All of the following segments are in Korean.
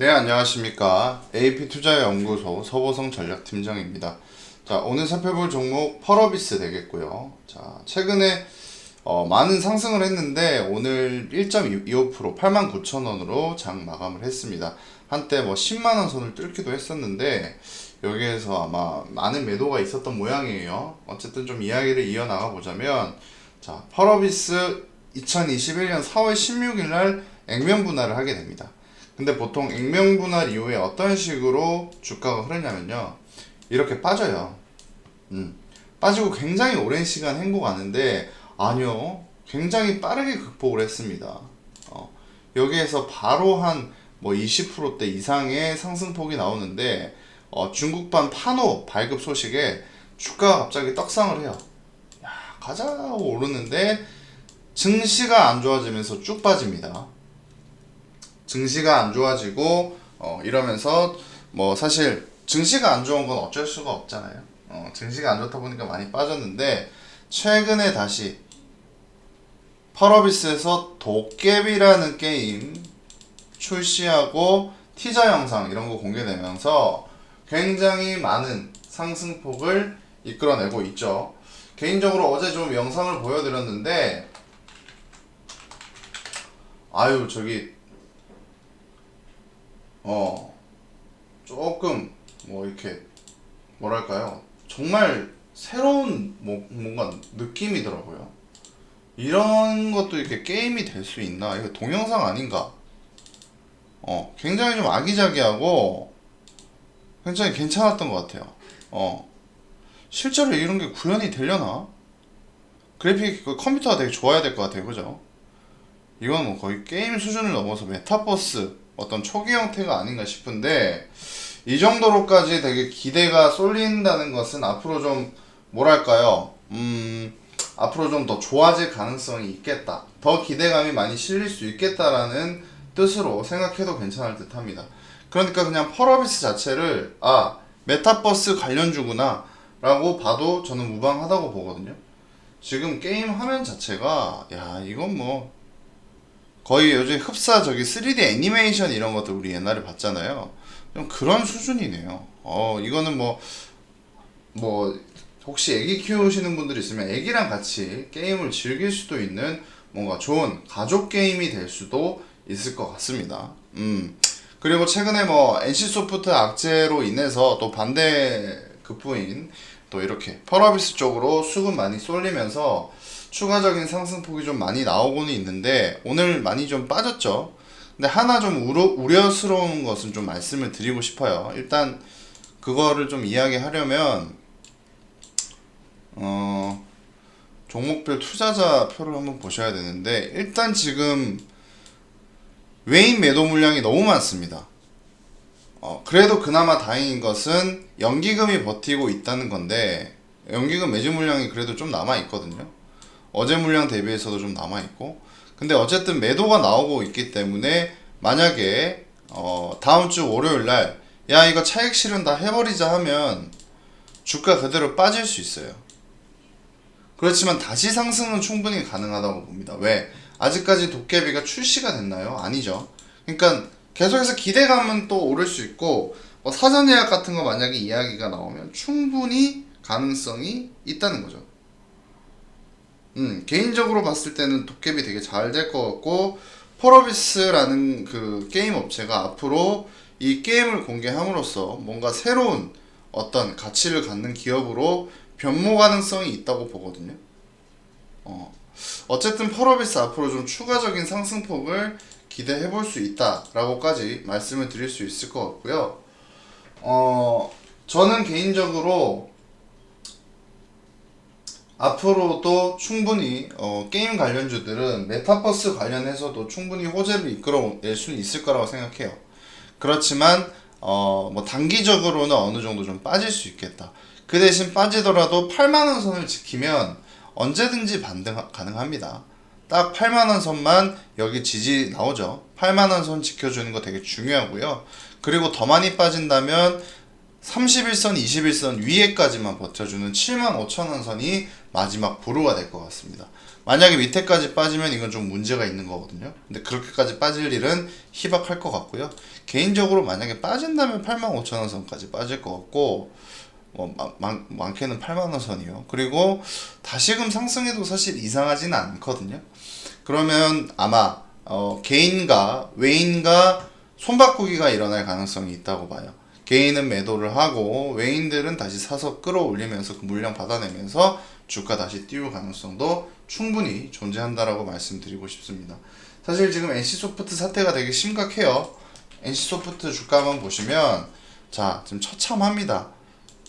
네, 안녕하십니까. AP투자연구소 서보성 전략팀장입니다. 자, 오늘 살펴볼 종목 펄어비스 되겠고요. 자, 최근에 어, 많은 상승을 했는데 오늘 1.25% 89,000원으로 장 마감을 했습니다. 한때 뭐 10만원 선을 뚫기도 했었는데 여기에서 아마 많은 매도가 있었던 모양이에요. 어쨌든 좀 이야기를 이어나가 보자면 자, 펄어비스 2021년 4월 16일 날 액면 분할을 하게 됩니다. 근데 보통 액면 분할 이후에 어떤 식으로 주가가 흐르냐면요. 이렇게 빠져요. 음. 빠지고 굉장히 오랜 시간 행보가는데 아니요. 굉장히 빠르게 극복을 했습니다. 어, 여기에서 바로 한 뭐 20%대 이상의 상승폭이 나오는데 어, 중국판 파노 발급 소식에 주가가 갑자기 떡상을 해요. 야, 가자 하고 오르는데 증시가 안 좋아지면서 쭉 빠집니다. 증시가 안 좋아지고 어, 이러면서 뭐 사실 증시가 안 좋은 건 어쩔 수가 없잖아요. 어, 증시가 안 좋다 보니까 많이 빠졌는데 최근에 다시 펄어비스에서 도깨비라는 게임 출시하고 티저 영상 이런 거 공개되면서 굉장히 많은 상승폭을 이끌어내고 있죠. 개인적으로 어제 좀 영상을 보여드렸는데 아유 저기 어 조금 뭐 이렇게 뭐랄까요? 정말 새로운 뭐 뭔가 느낌이더라고요 이런 것도 이렇게 게임이 될 수 있나? 이거 동영상 아닌가? 어 굉장히 좀 아기자기하고 굉장히 괜찮았던 것 같아요. 어 실제로 이런 게 구현이 되려나? 그래픽 그 컴퓨터가 되게 좋아야 될 것 같아요. 그죠? 이건 뭐 거의 게임 수준을 넘어서 메타버스 어떤 초기 형태가 아닌가 싶은데 이 정도로까지 되게 기대가 쏠린다는 것은 앞으로 좀 뭐랄까요? 음 앞으로 좀 더 좋아질 가능성이 있겠다. 더 기대감이 많이 실릴 수 있겠다라는 뜻으로 생각해도 괜찮을 듯 합니다. 그러니까 그냥 펄어비스 자체를 아 메타버스 관련주구나 라고 봐도 저는 무방하다고 보거든요. 지금 게임 화면 자체가 야 이건 뭐 거의 요즘 흡사 저기 3D 애니메이션 이런 것들 우리 옛날에 봤잖아요. 좀 그런 수준이네요. 어 이거는 뭐 뭐 혹시 애기 키우시는 분들 있으면 애기랑 같이 게임을 즐길 수도 있는 뭔가 좋은 가족 게임이 될 수도 있을 것 같습니다. 음 그리고 최근에 뭐 NC 소프트 악재로 인해서 또 반대 급부인 또 이렇게 펄어비스 쪽으로 수급 많이 쏠리면서 추가적인 상승폭이 좀 많이 나오고는 있는데 오늘 많이 좀 빠졌죠. 근데 하나 좀 우려, 우려스러운 것은 좀 말씀을 드리고 싶어요. 일단 그거를 좀 이야기하려면 어 종목별 투자자 표를 한번 보셔야 되는데 일단 지금 외인 매도 물량이 너무 많습니다. 어, 그래도 그나마 다행인 것은 연기금이 버티고 있다는 건데 연기금 매집 물량이 그래도 좀 남아 있거든요. 어제 물량 대비해서도 좀 남아 있고 근데 어쨌든 매도가 나오고 있기 때문에 만약에 어, 다음 주 월요일 날 야 이거 차익 실현 다 해버리자 하면 주가 그대로 빠질 수 있어요. 그렇지만 다시 상승은 충분히 가능하다고 봅니다. 왜? 아직까지 도깨비가 출시가 됐나요? 아니죠. 그러니까 계속해서 기대감은 또 오를 수 있고 뭐 사전 예약 같은 거 만약에 이야기가 나오면 충분히 가능성이 있다는 거죠. 음, 개인적으로 봤을 때는 도깨비 되게 잘 될 것 같고 펄어비스라는 그 게임 업체가 앞으로 이 게임을 공개함으로써 뭔가 새로운 어떤 가치를 갖는 기업으로 변모 가능성이 있다고 보거든요. 어, 어쨌든 펄어비스 앞으로 좀 추가적인 상승폭을 기대해 볼 수 있다라고까지 말씀을 드릴 수 있을 것 같고요. 어, 저는 개인적으로 앞으로도 충분히 어, 게임 관련주들은 메타버스 관련해서도 충분히 호재를 이끌어낼 수는 있을 거라고 생각해요. 그렇지만 어, 뭐 단기적으로는 어느 정도 좀 빠질 수 있겠다. 그 대신 빠지더라도 8만 원 선을 지키면 언제든지 반등 가능합니다. 딱 8만 원 선만 여기 지지 나오죠. 8만 원 선 지켜주는 거 되게 중요하고요. 그리고 더 많이 빠진다면 31선, 21선 위에까지만 버텨주는 75,000원 선이 마지막 보루가 될 것 같습니다. 만약에 밑에까지 빠지면 이건 좀 문제가 있는 거거든요. 근데 그렇게까지 빠질 일은 희박할 것 같고요. 개인적으로 만약에 빠진다면 85,000원 선까지 빠질 것 같고 뭐 마- 많, 많게는 8만 원 선이요. 그리고 다시금 상승해도 사실 이상하지는 않거든요. 그러면 아마 어, 개인과 외인과 손바꾸기가 일어날 가능성이 있다고 봐요. 개인은 매도를 하고 외인들은 다시 사서 끌어올리면서 그 물량 받아내면서 주가 다시 띄울 가능성도 충분히 존재한다라고 말씀드리고 싶습니다. 사실 지금 NC소프트 사태가 되게 심각해요. NC소프트 주가만 보시면 자 지금 처참합니다.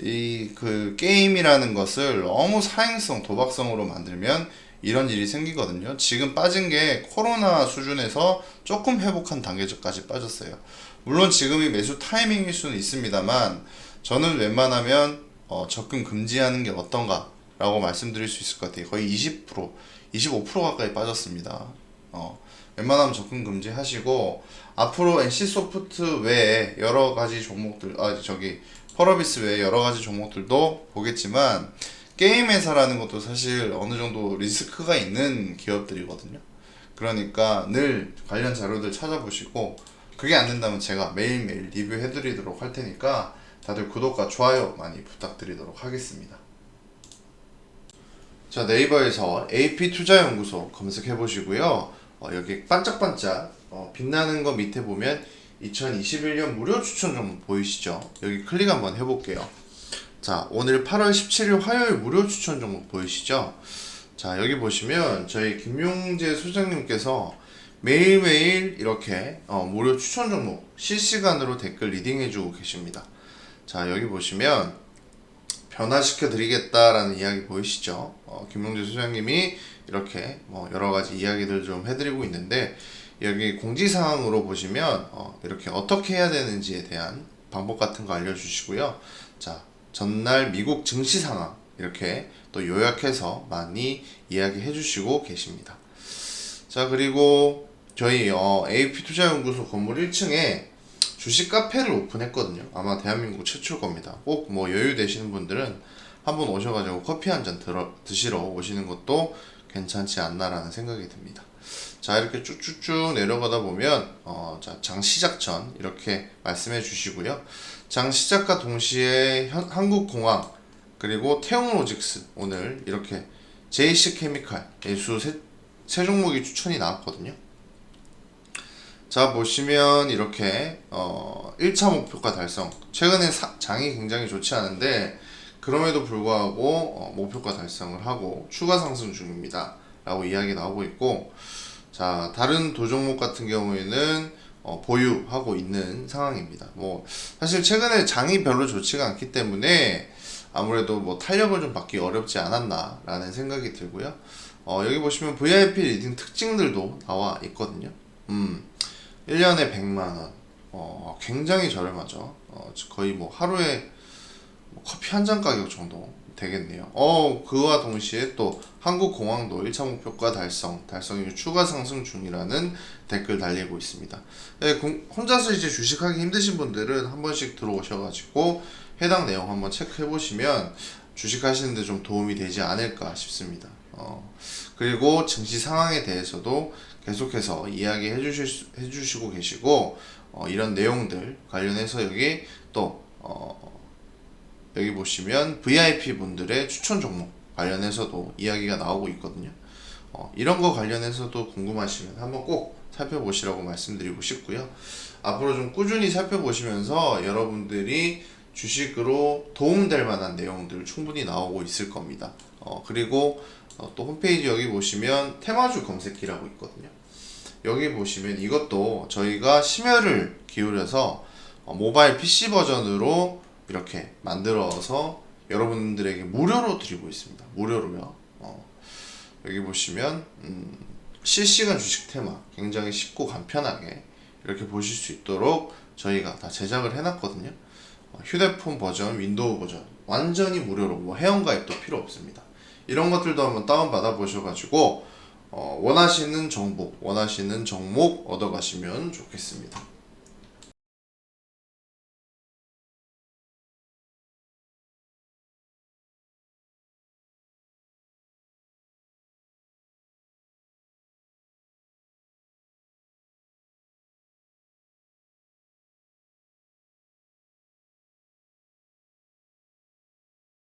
이 그 게임이라는 것을 너무 사행성 도박성으로 만들면 이런 일이 생기거든요. 지금 빠진 게 코로나 수준에서 조금 회복한 단계까지 빠졌어요. 물론 지금이 매수 타이밍일 수는 있습니다만 저는 웬만하면 어, 접근 금지하는 게 어떤가 라고 말씀드릴 수 있을 것 같아요. 거의 20% 25% 가까이 빠졌습니다. 어, 웬만하면 접근 금지하시고 앞으로 NC 소프트 외에 여러 가지 종목들 아 저기 펄어비스 외에 여러 가지 종목들도 보겠지만 게임 회사라는 것도 사실 어느 정도 리스크가 있는 기업들이거든요. 그러니까 늘 관련 자료들 찾아보시고 그게 안 된다면 제가 매일매일 리뷰해드리도록 할 테니까 다들 구독과 좋아요 많이 부탁드리도록 하겠습니다. 자 네이버에서 AP 투자연구소 검색해 보시고요. 어, 여기 반짝반짝 어, 빛나는 거 밑에 보면 2021년 무료 추천 종목 보이시죠? 여기 클릭 한번 해볼게요. 자 오늘 8월 17일 화요일 무료 추천 종목 보이시죠? 자 여기 보시면 저희 김용재 소장님께서 매일매일 이렇게 어, 무료 추천 종목 실시간으로 댓글 리딩해주고 계십니다. 자 여기 보시면 변화시켜 드리겠다라는 이야기 보이시죠? 어, 김용재 소장님이 이렇게 뭐 여러 가지 이야기들 좀 해드리고 있는데 여기 공지사항으로 보시면 어, 이렇게 어떻게 해야 되는지에 대한 방법 같은 거 알려주시고요. 자 전날 미국 증시 상황 이렇게 또 요약해서 많이 이야기해 주시고 계십니다. 자 그리고 저희 어, AP 투자연구소 건물 1층에 주식 카페를 오픈했거든요. 아마 대한민국 최초일 겁니다. 꼭 뭐 여유 되시는 분들은 한번 오셔가지고 커피 한 잔 드시러 오시는 것도 괜찮지 않나라는 생각이 듭니다. 자 이렇게 쭉쭉쭉 내려가다 보면 어, 자, 장 시작 전 이렇게 말씀해 주시고요. 장 시작과 동시에 현- 한국공항 그리고 태용로직스 오늘 이렇게 JC 케미칼 예수 세, 세 종목이 추천이 나왔거든요. 자 보시면 이렇게 어 1차 목표가 달성 최근에 사- 장이 굉장히 좋지 않은데 그럼에도 불구하고 어, 목표가 달성을 하고 추가 상승 중입니다 라고 이야기 나오고 있고 자 다른 도종목 같은 경우에는 어, 보유하고 있는 상황입니다 뭐 사실 최근에 장이 별로 좋지가 않기 때문에 아무래도 뭐 탄력을 좀 받기 어렵지 않았나 라는 생각이 들고요 어, 여기 보시면 VIP 리딩 특징들도 나와 있거든요 음 1년에 100만원. 어, 굉장히 저렴하죠. 어, 거의 뭐 하루에 뭐 커피 한 잔 가격 정도 되겠네요. 어, 그와 동시에 또 한국공항도 1차 목표가 달성, 달성 이후 추가 상승 중이라는 댓글 달리고 있습니다. 네, 공- 혼자서 이제 주식하기 힘드신 분들은 한 번씩 들어오셔가지고 해당 내용 한번 체크해 보시면 주식하시는데 좀 도움이 되지 않을까 싶습니다. 어, 그리고 증시 상황에 대해서도 계속해서 이야기해 주실 수- 해주시고 계시고 어, 이런 내용들 관련해서 여기 또 어, 여기 보시면 VIP 분들의 추천 종목 관련해서도 이야기가 나오고 있거든요. 어, 이런 거 관련해서도 궁금하시면 한번 꼭 살펴보시라고 말씀드리고 싶고요. 앞으로 좀 꾸준히 살펴보시면서 여러분들이 주식으로 도움될 만한 내용들 충분히 나오고 있을 겁니다. 어, 그리고 어, 또 홈페이지 여기 보시면 테마주 검색기라고 있거든요. 여기 보시면 이것도 저희가 심혈을 기울여서 어, 모바일 PC 버전으로 이렇게 만들어서 여러분들에게 무료로 드리고 있습니다. 무료로요. 어, 여기 보시면 음, 실시간 주식 테마 굉장히 쉽고 간편하게 이렇게 보실 수 있도록 저희가 다 제작을 해놨거든요. 어, 휴대폰 버전, 윈도우 버전 완전히 무료로 뭐 회원가입도 필요 없습니다. 이런 것들도 한번 다운 받아 보셔가지고 어, 원하시는 정보, 원하시는 종목 얻어가시면 좋겠습니다.